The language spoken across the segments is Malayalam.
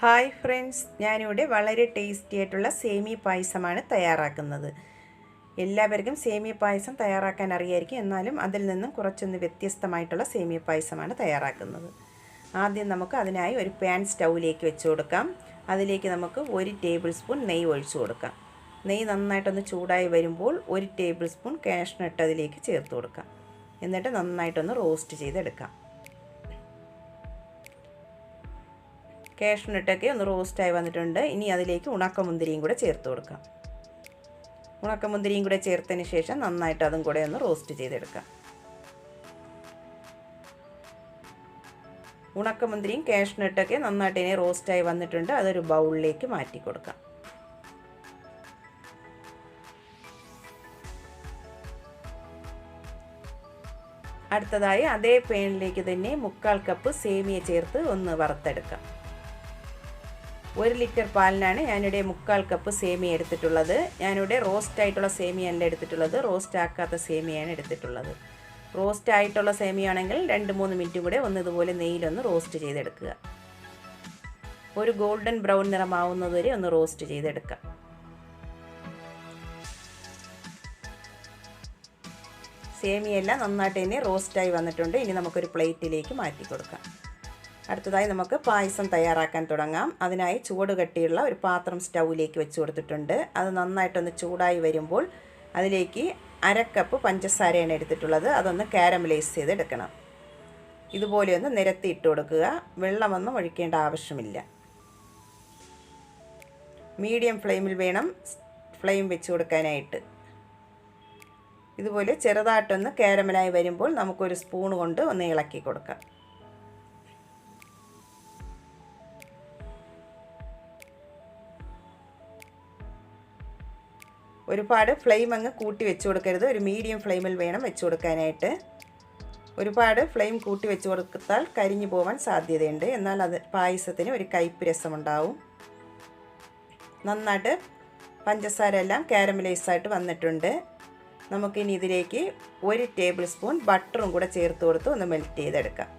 ഹായ് ഫ്രണ്ട്സ് ഞാനിവിടെ വളരെ ടേസ്റ്റി ആയിട്ടുള്ള സേമിയ പായസമാണ് തയ്യാറാക്കുന്നത്. എല്ലാവർക്കും സേമിയ പായസം തയ്യാറാക്കാൻ അറിയായിരിക്കും. എന്നാലും അതിൽ നിന്നും കുറച്ചൊന്ന് വ്യത്യസ്തമായിട്ടുള്ള സേമിയ പായസമാണ് തയ്യാറാക്കുന്നത്. ആദ്യം നമുക്ക് അതിനായി ഒരു പാൻ സ്റ്റൗവിലേക്ക് വെച്ച് കൊടുക്കാം. അതിലേക്ക് നമുക്ക് ഒരു ടേബിൾ സ്പൂൺ നെയ്യ് ഒഴിച്ചു കൊടുക്കാം. നെയ്യ് നന്നായിട്ടൊന്ന് ചൂടായി വരുമ്പോൾ ഒരു ടേബിൾ സ്പൂൺ കാഷ്നട്ട് അതിലേക്ക് ചേർത്ത് കൊടുക്കാം. എന്നിട്ട് നന്നായിട്ടൊന്ന് റോസ്റ്റ് ചെയ്തെടുക്കാം. കാഷ്നട്ടൊക്കെ ഒന്ന് റോസ്റ്റായി വന്നിട്ടുണ്ട്. ഇനി അതിലേക്ക് ഉണക്കമുന്തിരിയും കൂടെ ചേർത്ത് കൊടുക്കാം. ഉണക്കമുന്തിരിയും കൂടെ ചേർത്തതിന് ശേഷം നന്നായിട്ട് അതും കൂടെ ഒന്ന് റോസ്റ്റ് ചെയ്തെടുക്കാം. ഉണക്കമുന്തിരിയും കാഷ്നട്ടൊക്കെ നന്നായിട്ട് ഇനി റോസ്റ്റായി വന്നിട്ടുണ്ട്. അതൊരു ബൗളിലേക്ക് മാറ്റി കൊടുക്കാം. അടുത്തതായി അതേ പേനിലേക്ക് തന്നെ മുക്കാൽ കപ്പ് സേമിയ ചേർത്ത് ഒന്ന് വറുത്തെടുക്കാം. ഒരു ലിറ്റർ പാലിനാണ് ഞാനിവിടെ മുക്കാൽ കപ്പ് സേമിയ എടുത്തിട്ടുള്ളത്. ഞാനിവിടെ റോസ്റ്റ് ആയിട്ടുള്ള സേമിയ അല്ല എടുത്തിട്ടുള്ളത്. റോസ്റ്റ് ആക്കാത്ത സേമിയാണ് എടുത്തിട്ടുള്ളത്. റോസ്റ്റ് ആയിട്ടുള്ള സേമിയാണെങ്കിൽ രണ്ട് മൂന്ന് മിനിറ്റും കൂടെ ഒന്ന് ഇതുപോലെ നെയ്യിലൊന്ന് റോസ്റ്റ് ചെയ്തെടുക്കുക. ഒരു ഗോൾഡൻ ബ്രൗൺ നിറമാവുന്നത് വരെ ഒന്ന് റോസ്റ്റ് ചെയ്തെടുക്കാം. സേമിയെല്ലാം നന്നായിട്ട് തന്നെ റോസ്റ്റായി വന്നിട്ടുണ്ട്. ഇനി നമുക്കൊരു പ്ലേറ്റിലേക്ക് മാറ്റി കൊടുക്കാം അടുത്തതായി നമുക്ക് പായസം തയ്യാറാക്കാൻ തുടങ്ങാം. അതിനായി ചൂട് കെട്ടിയുള്ള ഒരു പാത്രം സ്റ്റൗവിലേക്ക് വെച്ച് കൊടുത്തിട്ടുണ്ട്. അത് നന്നായിട്ടൊന്ന് ചൂടായി വരുമ്പോൾ അതിലേക്ക് അരക്കപ്പ് പഞ്ചസാരയാണ് എടുത്തിട്ടുള്ളത്. അതൊന്ന് കാരമലൈസ് ചെയ്തെടുക്കണം. ഇതുപോലെ ഒന്ന് നിരത്തി ഇട്ട് കൊടുക്കുക. വെള്ളമൊന്നും ഒഴിക്കേണ്ട ആവശ്യമില്ല. മീഡിയം ഫ്ലെയിമിൽ വേണം ഫ്ലെയിം വെച്ച് കൊടുക്കാനായിട്ട്. ഇതുപോലെ ചെറുതായിട്ടൊന്ന് കാരമലായി വരുമ്പോൾ നമുക്കൊരു സ്പൂൺ കൊണ്ട് ഒന്ന് ഇളക്കി കൊടുക്കാം. ഒരുപാട് ഫ്ലെയിം അങ്ങ് കൂട്ടി വെച്ച് കൊടുക്കരുത്. ഒരു മീഡിയം ഫ്ലെയിമിൽ വേണം വെച്ച് കൊടുക്കാനായിട്ട്. ഒരുപാട് ഫ്ലെയിം കൂട്ടി വെച്ച് കൊടുത്താൽ കരിഞ്ഞു പോകാൻ സാധ്യതയുണ്ട്. എന്നാൽ അത് പായസത്തിന് ഒരു കയ്പ് രസമുണ്ടാവും. നന്നായിട്ട് പഞ്ചസാര എല്ലാം കാരമലൈസായിട്ട് വന്നിട്ടുണ്ട്. നമുക്കിനി ഇതിലേക്ക് ഒരു ടേബിൾ സ്പൂൺ ബട്ടറും കൂടെ ചേർത്ത് കൊടുത്ത് ഒന്ന് മെൽറ്റ് ചെയ്തെടുക്കാം.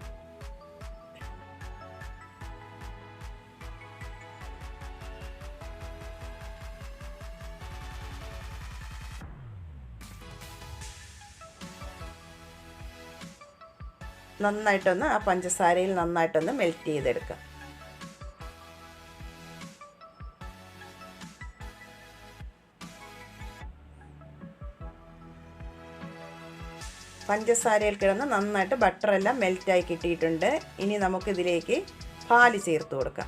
നന്നായിട്ടൊന്ന് ആ പഞ്ചസാരയിൽ നന്നായിട്ടൊന്ന് മെൽറ്റ് ചെയ്തെടുക്കുക പഞ്ചസാരയിൽ കിടന്ന് നന്നായിട്ട് ബട്ടറെല്ലാം മെൽറ്റായി കിട്ടിയിട്ടുണ്ട്. ഇനി നമുക്കിതിലേക്ക് പാൽ ചേർത്ത് കൊടുക്കാം.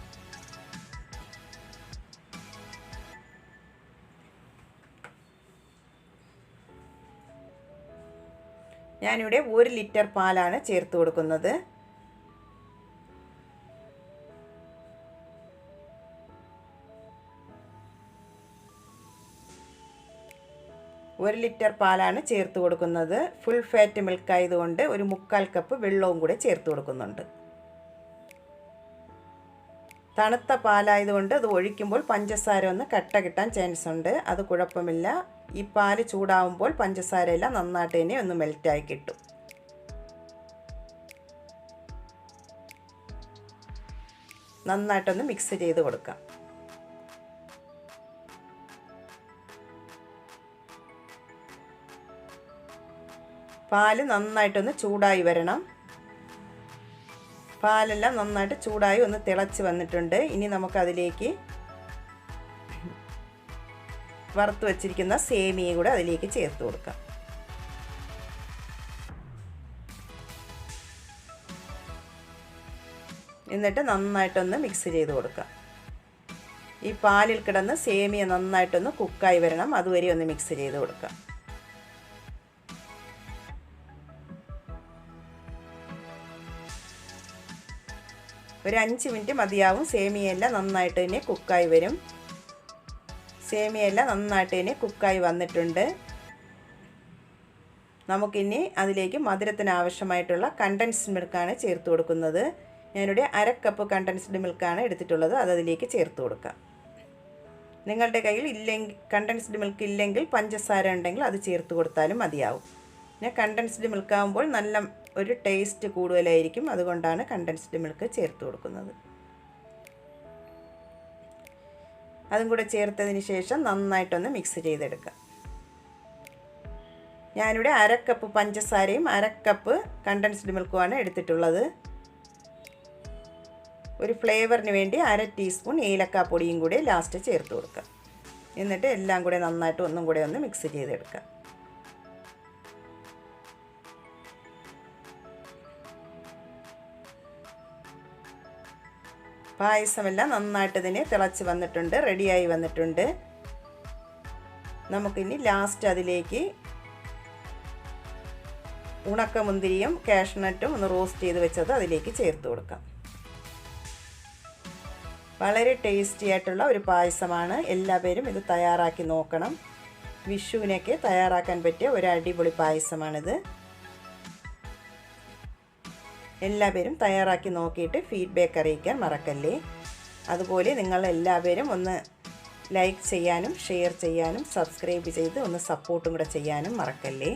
ഞാനിവിടെ ഒരു ലിറ്റർ പാലാണ് ചേർത്ത് കൊടുക്കുന്നത്. ഒരു ലിറ്റർ പാലാണ് ചേർത്ത് കൊടുക്കുന്നത്. ഫുൾ ഫാറ്റ് മിൽക്ക് ആയതുകൊണ്ട് ഒരു മുക്കാൽ കപ്പ് വെള്ളവും കൂടെ ചേർത്ത് കൊടുക്കുന്നുണ്ട്. തണുത്ത പാലായതുകൊണ്ട് അത് ഒഴിക്കുമ്പോൾ പഞ്ചസാര ഒന്ന് കട്ട കിട്ടാൻ ചാൻസ് ഉണ്ട്. അത് കുഴപ്പമില്ല. ഈ പാൽ ചൂടാവുമ്പോൾ പഞ്ചസാരയെല്ലാം നന്നായിട്ട് തന്നെ ഒന്ന് മെൽറ്റായി കിട്ടും. നന്നായിട്ടൊന്ന് മിക്സ് ചെയ്ത് കൊടുക്കാം. പാൽ നന്നായിട്ടൊന്ന് ചൂടായി വരണം. പാലെല്ലാം നന്നായിട്ട് ചൂടായി ഒന്ന് തിളച്ച് വന്നിട്ടുണ്ട്. ഇനി നമുക്കതിലേക്ക് വറുത്ത് വെച്ചിരിക്കുന്ന സേമിയ കൂടെ അതിലേക്ക് ചേർത്ത് കൊടുക്കാം. എന്നിട്ട് നന്നായിട്ടൊന്ന് മിക്സ് ചെയ്ത് കൊടുക്കുക ഈ പാലിൽ കിടന്ന് സേമിയ നന്നായിട്ടൊന്ന് കുക്കായി വരണം. അതുവരെ ഒന്ന് മിക്സ് ചെയ്ത് കൊടുക്കുക ഒരു അഞ്ച് മിനിറ്റ് മതിയാവും. സേമിയെല്ലാം നന്നായിട്ട് തന്നെ കുക്കായി വരും. സേമിയെല്ലാം നന്നായിട്ട് ഇനി കുക്കായി വന്നിട്ടുണ്ട്. നമുക്കിനി അതിലേക്ക് മധുരത്തിന് ആവശ്യമായിട്ടുള്ള കണ്ടൻസ്ഡ് മിൽക്കാണ് ചേർത്ത് കൊടുക്കുന്നത്. ഞാനിവിടെ അര കപ്പ് കണ്ടൻസ്ഡ് മിൽക്കാണ് എടുത്തിട്ടുള്ളത്. അത് അതിലേക്ക് ചേർത്ത് കൊടുക്കാം. നിങ്ങളുടെ കയ്യിൽ ഇല്ലെങ്കിൽ കണ്ടൻസ്ഡ് മിൽക്ക് ഇല്ലെങ്കിൽ പഞ്ചസാര ഉണ്ടെങ്കിൽ അത് ചേർത്ത് കൊടുത്താലും മതിയാവും. പിന്നെ കണ്ടൻസ്ഡ് മിൽക്കാകുമ്പോൾ നല്ല ഒരു ടേസ്റ്റ് കൂടുതലായിരിക്കും. അതുകൊണ്ടാണ് കണ്ടൻസ്ഡ് മിൽക്ക് ചേർത്ത് കൊടുക്കുന്നത്. അതും കൂടെ ചേർത്തതിന് ശേഷം നന്നായിട്ടൊന്ന് മിക്സ് ചെയ്തെടുക്കുക. ഞാനിവിടെ അരക്കപ്പ് പഞ്ചസാരയും അരക്കപ്പ് കണ്ടൻസ്ഡ് മിൽക്കുമാണ് എടുത്തിട്ടുള്ളത്. ഒരു ഫ്ലേവറിന് വേണ്ടി അര ടീസ്പൂൺ ഏലക്കാപ്പൊടിയും കൂടി ലാസ്റ്റ് ചേർത്ത് കൊടുക്കുക. എന്നിട്ട് എല്ലാം കൂടെ നന്നായിട്ട് ഒന്നും കൂടെ ഒന്ന് മിക്സ് ചെയ്തെടുക്കാം പായസമെല്ലാം നന്നായിട്ട് ഇതിന് തിളച്ച് വന്നിട്ടുണ്ട് റെഡിയായി വന്നിട്ടുണ്ട്. നമുക്കിനി ലാസ്റ്റ് അതിലേക്ക് ഉണക്കമുന്തിരിയും കാഷ്നട്ടും ഒന്ന് റോസ്റ്റ് ചെയ്ത് വെച്ചത് അതിലേക്ക് ചേർത്ത് കൊടുക്കാം. വളരെ ടേസ്റ്റി ആയിട്ടുള്ള ഒരു പായസമാണ്. എല്ലാവരും ഇത് തയ്യാറാക്കി നോക്കണം. വിഷുവിനൊക്കെ തയ്യാറാക്കാൻ പറ്റിയ ഒരു അടിപൊളി പായസമാണിത്. എല്ലാവരും തയ്യാറാക്കി നോക്കിയിട്ട് ഫീഡ്ബാക്ക് അറിയിക്കാൻ മറക്കല്ലേ? അതുപോലെ നിങ്ങൾ എല്ലാവരും ഒന്ന് ലൈക്ക് ചെയ്യാനും ഷെയർ ചെയ്യാനും സബ്സ്ക്രൈബ് ചെയ്ത് ഒന്ന് സപ്പോർട്ടും കൂടെ ചെയ്യാനും മറക്കല്ലേ?